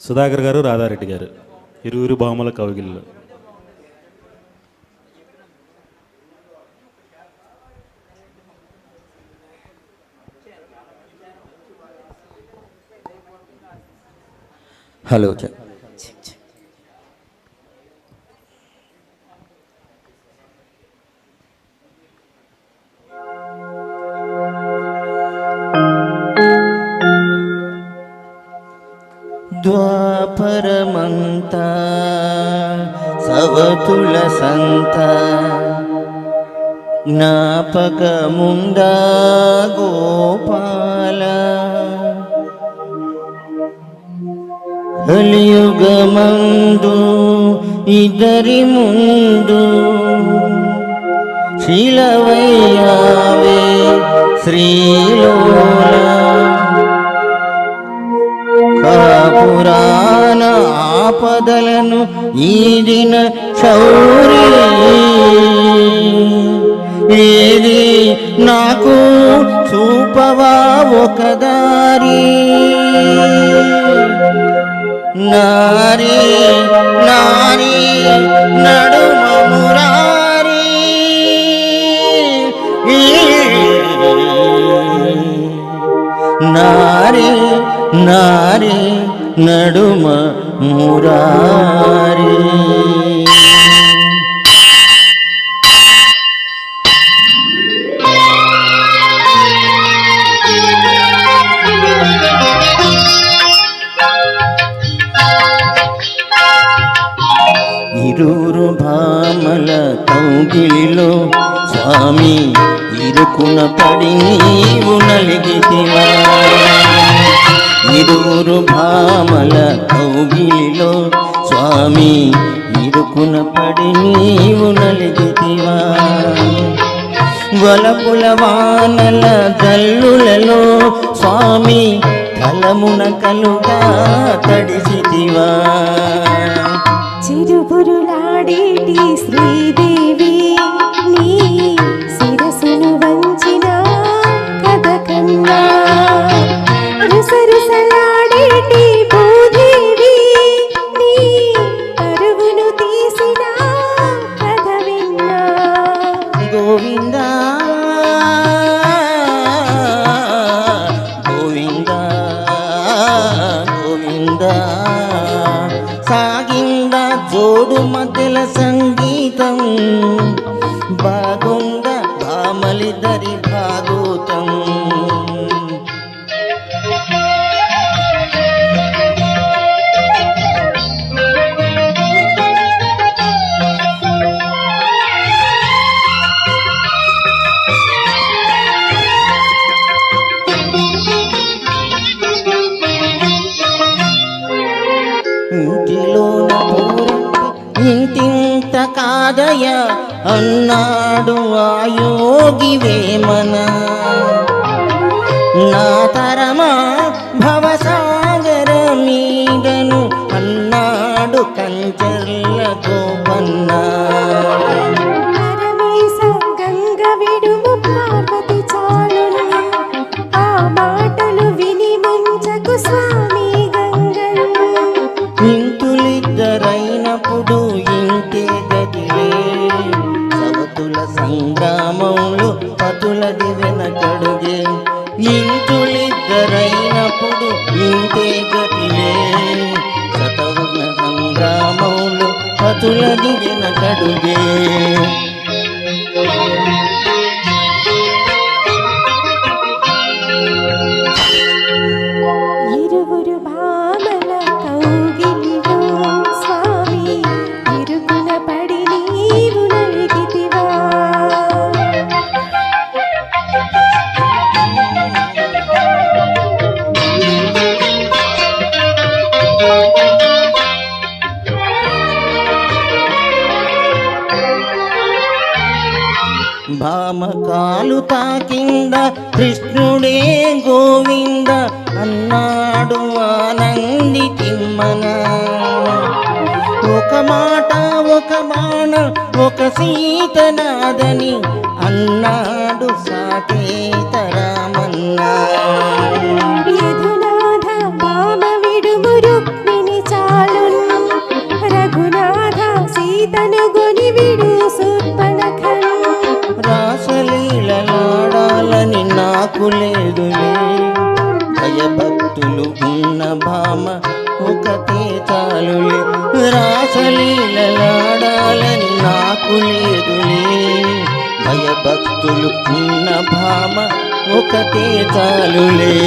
సుధాకర్ గారు రాధారెడ్డి గారు. ఇరువురు భామల కవిగిళ్ళు హలో ద్వాపరమంత సవతుల సంత జ్ఞాపకముండా గోపాల కలియుగమందు ఇద్దరి ముందు శిలవయ్యావే శ్రీలో ఆపదలను ఈదిన శౌరి ఏది నాకు చూపవా ఒక దారి? నారీ నారీ నడుమ మురారి. ఇరువురు భామల కౌగిలిలో స్వామి ఇరుకున పడి నీవు నలిగితివా. ఇరువురు భామల కౌగిలిలో స్వామి ఇరుకున పడి నీవు నలిగితివా? వలపుల వానల జల్లులలో స్వామి కలమున కలుగా తడిసితివా? చిరుపురులాడేటి శ్రీ రుసరుసలాడేటి భూదేవి? నీ పరుగును తీసిన కథ విన్నా. గోవింద గోవింద గోవింద. సాగింద జోడు మధ్యల సంగీతం బాగుంద భాగోతం. అన్నాడు ఆ యోగి వేమన. నా తరమా భవసాగర మీదను అన్నాడు కంచ ఇంతులిద్దరైనప్పుడు ఇంతే గదిలే సతవుల సంగ్రామంలో కతుల దిగిన కడుగే. కాలు తాకింద కృష్ణుడే గోవింద అన్నాడు ఆనంది తిమ్మన. ఒక మాట ఒక బాణ ఒక సీతనాదని అన్నాడు సాకేతరా. భామ ఒకతే చాలులే. రాసలీలలాడాలని నాకు లేదులే. భయభక్తులు ఉన్న భామ ఒకతే చాలులే.